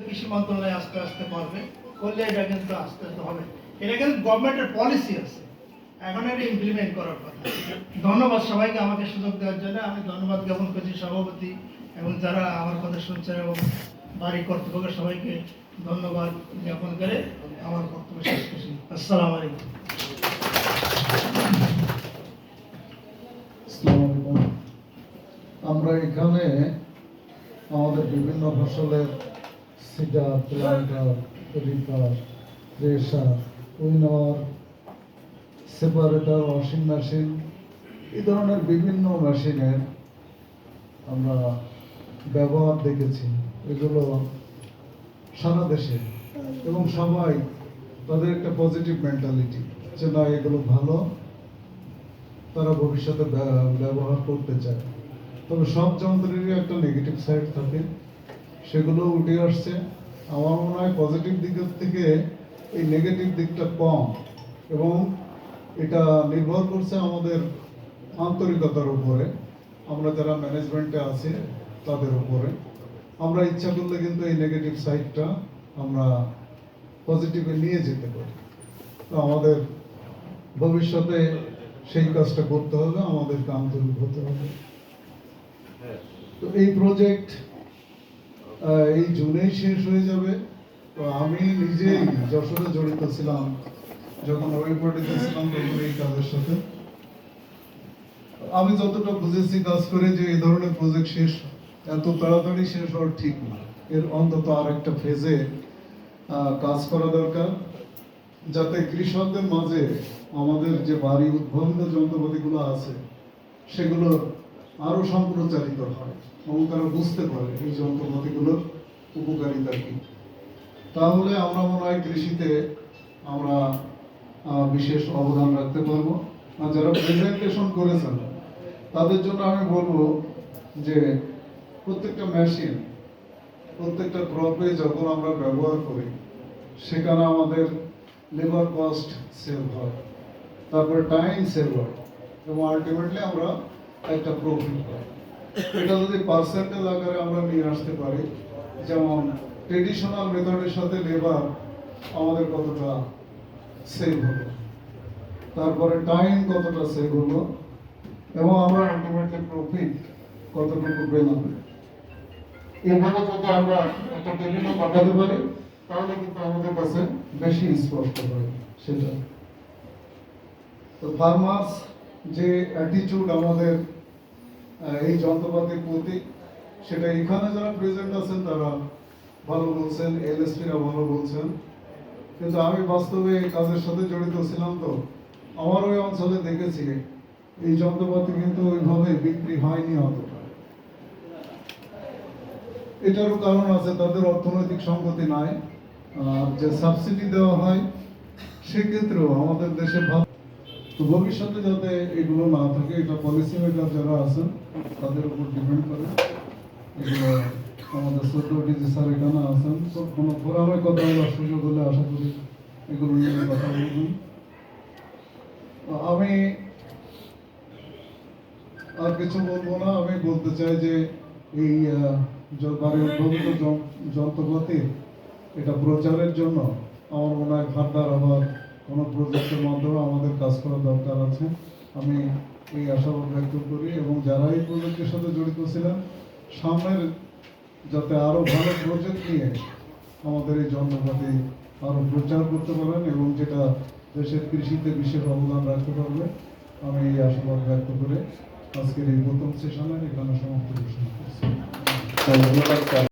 কৃষি মন্ত্রণালয় আস্তে আস্তে করবে, করলে এটা কিন্তু আস্তে আস্তে হবে। এটা কিন্তু গভর্নমেন্টের পলিসি আছে। এখন এটা ইমপ্লিমেন্ট করার কথা। ধন্যবাদ সবাইকে আমাকে সুযোগ দেওয়ার জন্য। আমি ধন্যবাদ জ্ঞাপন করছি সভাপতি এবং যারা আমার কথা শুনছেন এবং বাড়ি কর্তৃপক্ষ সবাইকে ধন্যবাদ জ্ঞাপন করে আমার বক্তব্য শেষ করছি। আসসালামু আলাইকুম। আমরা এখানে আমাদের বিভিন্ন ফসলের seeder planter reaper thresher winnower, separator, washing machine, এই ধরনের বিভিন্ন মেশিনের আমরা ব্যবহার দেখেছি। এগুলো সারা দেশে এবং সবাই তাদের একটা পজিটিভ মেন্টালিটি যে না, এগুলো ভালো, তারা ভবিষ্যতে ব্যা- ব্যবহার করতে চায়। তবে সব যন্ত্রেরই একটা নেগেটিভ সাইড থাকে। সেগুলো উঠে আসছে। আমার মনে হয় পজিটিভ দিকের থেকে এই নেগেটিভ দিকটা কম এবং এটা নির্ভর করছে আমাদের আন্তরিকতার উপরে। আমরা যারা ম্যানেজমেন্টে আছি, তাদের উপরে। আমরা ইচ্ছা করলে কিন্তু এই নেগেটিভ সাইডটা আমরা পজিটিভে নিয়ে যেতে পারি। তো আমাদের ভবিষ্যতে সেই কাজটা করতে হবে, আমাদেরকে আন্তরিক হতে হবে। তো এই প্রজেক্ট এই জুনেই শেষ হয়ে যাবে। আমি নিজেই যশোরে জড়িত ছিলাম, যখন ওয়েবপার্টিতে ছিলাম তখন এই কাজের সাথে। আমি যতটা বুঝেছি কাজ করে যে এই ধরনের প্রজেক্ট শেষ, এত তাড়াতাড়ি শেষ হওয়ার ঠিক না। এর অন্তত আর একটা ফেজে কাজ করা দরকার। যাতে কৃষকদের মাঝে আমাদের যে বাড়ি উদ্ভাবিত যন্ত্রপাতিগুলো আছে, সেগুলো আরও সম্প্রচারিত হয়। এবং তারা বুঝতে পারে এই যন্ত্রপাতিগুলোর উপকারিতা কি। তাহলে আমরা মনে হয় কৃষিতে আমরা বিশেষ অবদান রাখতে পারব। আর যারা প্রেজেন্টেশন করেছেন, তাদের জন্য আমি বলব যে প্রত্যেকটা মেশিন প্রত্যেকটা ক্রপে যখন আমরা ব্যবহার করি, সেখানে আমাদের লেবার কস্ট সেভ হয়, তারপরে টাইম সেভ হয় এবং আলটিমেটলি আমরা একটা প্রফিট এটা যদি পার্সেন্টেজ আকারে আমরা নিয়ে আসতে পারি, যেমন ট্রেডিশনাল মেথডের সাথে লেবার আমাদের কতটা সেভ হলো তারপরে টাইম কতটা সেভ হলো? এবং আমরা আলটিমেটলি প্রফিট কতটুকু পেলাম এভাবে যদি আমরা একটা টেবিলে পাঠাতে পারি, তাহলে কিন্তু আমাদের কাছে বেশি স্পষ্ট হয় সেটা। তো ফার্মার্স যে অ্যাটিটিউড আমাদের এই যন্ত্রপাতির প্রতি সেটা এখানে যারা প্রেজেন্ট আছেন তারা ভালো বলছেন, এলএসপিরা ভালো বলছেন। কিন্তু আমি বাস্তবে এই কাজের সাথে জড়িত ছিলাম তো। আমার ওই অঞ্চলে দেখেছি, এই যন্ত্রপাতি কিন্তু ওইভাবে বিক্রি হয়নি অতটা। এটারও কারণ আছে, তাদের অর্থনৈতিক সংগতি নাই। যে সাবসিডি দেওয়া হয়, সেক্ষেত্রেও আমাদের দেশে ভাব তো ভবিষ্যতে যাতে এগুলো না থাকে, এটা পলিসি মেকার যারা আছেন, তাদের উপর ডিপেন্ড করে। এগুলো আমাদের সিকিউরিটি স্যার এখানে আছেন কোনো ফোরামে কথা বলার সুযোগ হলে আশা করি এগুলো নিয়ে কথা বলবেন। আমি আর কিছু বলব না, আমি বলতে চাই যে এই বাড়ি উদ্ভাবিত যন- যন্ত্রপাতির এটা প্রচারের জন্য আমার মনে হয় ফার্দার আবার কোনো প্রজেক্টের মাধ্যমে দরকার আছে আমি এই আশাবাদ ব্যক্ত করি এবং যারা এই প্রজেক্টের সাথে জড়িত ছিলেন, সামনের যাতে আরও ভালো প্রজেক্ট নিয়ে আমাদের এই যন্ত্রপাতি আরও প্রচার করতে পারেন এবং যেটা দেশের কৃষিতে বিশেষ অবদান রাখতে পারবে, আমি এই আশাবাদ ব্যক্ত করে আজকের এই প্রথম সেশনের এখানে সমাপ্ত ঘোষণা করছি।